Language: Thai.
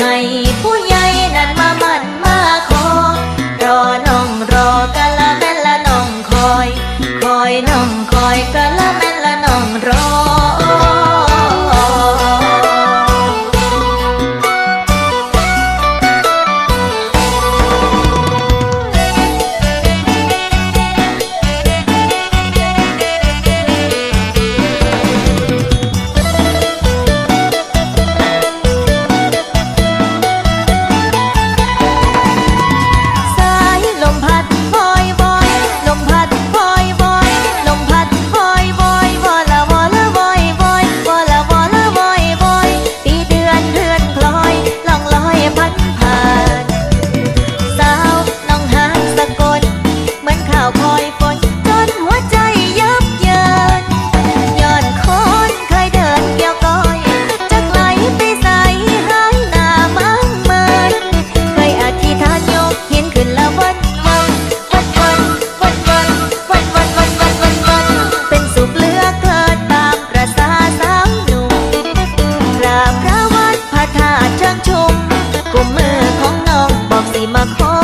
ให้ผู้ใหญ่นั้นมามันมาขอ รอน้องรอกะละแม่ละน้องคอย คอยน้องคอยกะละแม่ 么空。